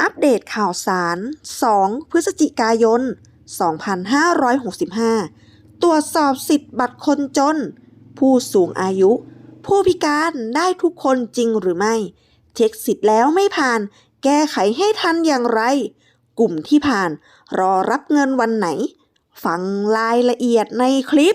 อัปเดตข่าวสาร 2 พฤศจิกายน 2565 ตรวจสอบสิทธิ์บัตรคนจน ผู้สูงอายุ ผู้พิการได้ทุกคนจริงหรือไม่ เช็คสิทธิ์แล้วไม่ผ่าน แก้ไขให้ทันอย่างไร กลุ่มที่ผ่านรอรับเงินวันไหน ฟังรายละเอียดในคลิป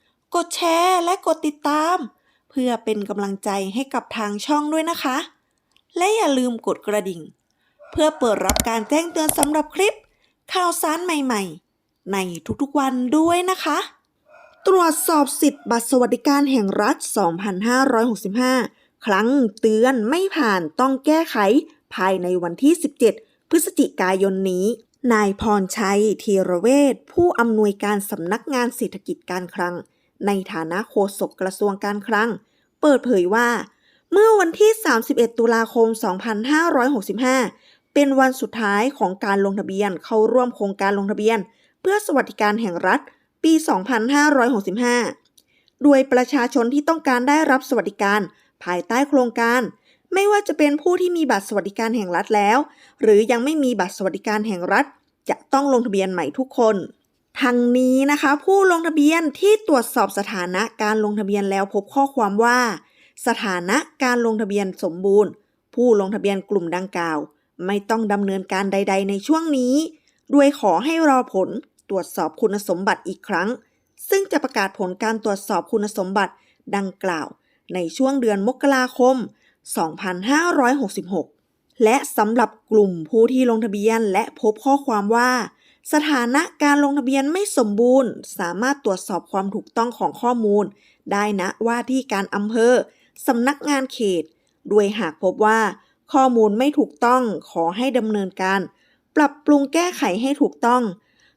กดแชร์และกดติดตาม เพื่อเป็นกำลังใจให้กับทางช่องด้วยนะคะ และอย่าลืมกดกระดิ่ง เพื่อเปิดรับการแจ้งเตือนสำหรับคลิป ข่าวสารใหม่ๆ ในทุกๆวันด้วยนะคะ ตรวจสอบสิทธิ์บัตรสวัสดิการแห่งรัฐ 2565 ครั้งเตือนไม่ผ่านต้องแก้ไขภายในวันที่ 17 พฤศจิกายนนี้นายพรชัยธีรเวชผู้อำนวยการสำนักงานเศรษฐกิจการคลัง ในฐานะโฆษกกระทรวงการคลัง เปิดเผยว่า เมื่อวันที่ 31 ตุลาคม 2565 เป็นวันสุดท้ายของการลงทะเบียนเข้าร่วมโครงการลงทะเบียน เพื่อสวัสดิการแห่งรัฐ ปี 2565 โดยประชาชนที่ต้องการได้รับสวัสดิการภายใต้โครงการ ไม่ว่าจะเป็นผู้ที่มีบัตรสวัสดิการแห่งรัฐแล้ว หรือยังไม่มีบัตรสวัสดิการแห่งรัฐ จะต้องลงทะเบียนใหม่ทุกคน ทั้งนี้นะคะ ผู้ลงทะเบียนที่ตรวจสอบสถานะการลงทะเบียนแล้วพบข้อความว่า สถานะการลงทะเบียนสมบูรณ์ ผู้ลงทะเบียนกลุ่มดังกล่าว ไม่ต้องดำเนินการใด ๆ ในช่วงนี้ด้วยขอให้รอผลตรวจสอบคุณสมบัติอีกครั้ง ซึ่งจะประกาศผลการตรวจสอบคุณสมบัติดังกล่าว ในช่วงเดือนมกราคม 2566 และสำหรับกลุ่มผู้ที่ลงทะเบียนและพบข้อความว่า สถานะการลงทะเบียนไม่สมบูรณ์ สามารถตรวจสอบความถูกต้องของข้อมูล ได้ณว่าที่การอำเภอสำนักงานเขต ด้วยหากพบว่า ข้อมูลไม่ถูกต้องขอให้ดำเนินการ ปรับปรุงแก้ไขให้ถูกต้อง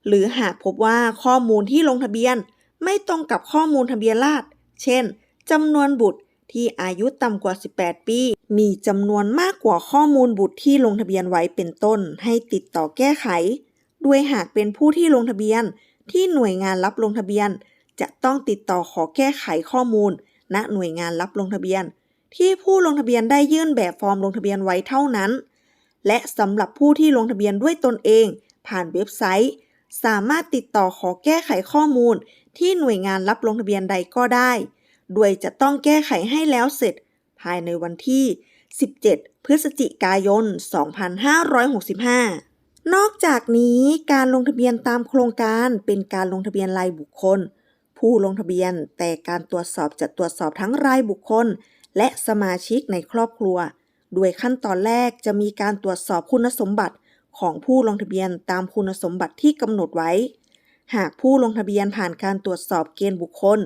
หรือหากพบว่าข้อมูลที่ลงทะเบียน ไม่ตรงกับข้อมูลทะเบียนราษฎรเช่นจำนวนบุตรที่อายุต่ำกว่า 18 ปี มีจำนวนมากกว่าข้อมูลบุตรที่ลงทะเบียนไว้เป็นต้น ให้ติดต่อแก้ไข ด้วยหากเป็นผู้ที่ลงทะเบียนที่หน่วยงานรับลงทะเบียน จะต้องติดต่อขอแก้ไขข้อมูล ณหน่วยงานรับลงทะเบียน ที่ผู้ลงทะเบียนได้ยื่นแบบฟอร์มลงทะเบียนไว้เท่านั้น และสำหรับผู้ที่ลงทะเบียนด้วยตนเอง ผ่านเว็บไซต์ สามารถติดต่อขอแก้ไขข้อมูล ที่หน่วยงานรับลงทะเบียนใดก็ได้ โดยจะต้องแก้ไขให้แล้วเสร็จ ภายในวันที่ 17 พฤศจิกายน 2565 นอกจากนี้การลงทะเบียนตามโครงการเป็นการลงทะเบียนรายบุคคล ผู้ลงทะเบียนแต่การตรวจสอบจะตรวจสอบทั้งรายบุคคล และสมาชิกในครอบครัว โดยขั้นตอนแรกจะมีการตรวจสอบคุณสมบัติของผู้ลงทะเบียนตามคุณสมบัติที่กำหนดไว้ หากผู้ลงทะเบียนผ่านการตรวจสอบเกณฑ์บุคคล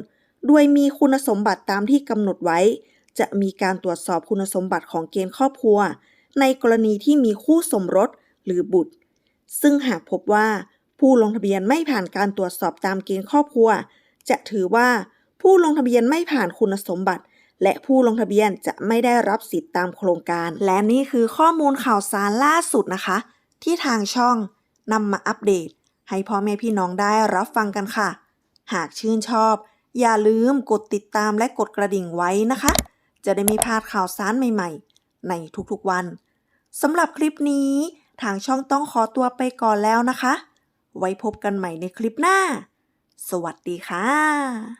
โดยมีคุณสมบัติตามที่กำหนดไว้ จะมีการตรวจสอบคุณสมบัติของเกณฑ์ครอบครัว ในกรณีที่มีคู่สมรสหรือบุตร ซึ่งหากพบว่าผู้ลงทะเบียนไม่ผ่านการตรวจสอบตามเกณฑ์ครอบครัว จะถือว่าผู้ลงทะเบียนไม่ผ่านคุณสมบัติ และผู้ลงทะเบียนจะไม่ได้รับสิทธิ์ตามโครงการ และนี่คือข้อมูลข่าวสารล่าสุดนะคะ ที่ทางช่องนำมาอัปเดต ให้พ่อแม่พี่น้องได้รับฟังกันค่ะ หากชื่นชอบ อย่าลืมกดติดตามและกดกระดิ่งไว้นะคะ จะได้ไม่พลาดข่าวสารใหม่ ๆ ในทุกๆวันสำหรับคลิปนี้ ทางช่องต้องขอตัวไปก่อนแล้วนะคะ ไว้พบกันใหม่ในคลิปหน้า สวัสดีค่ะ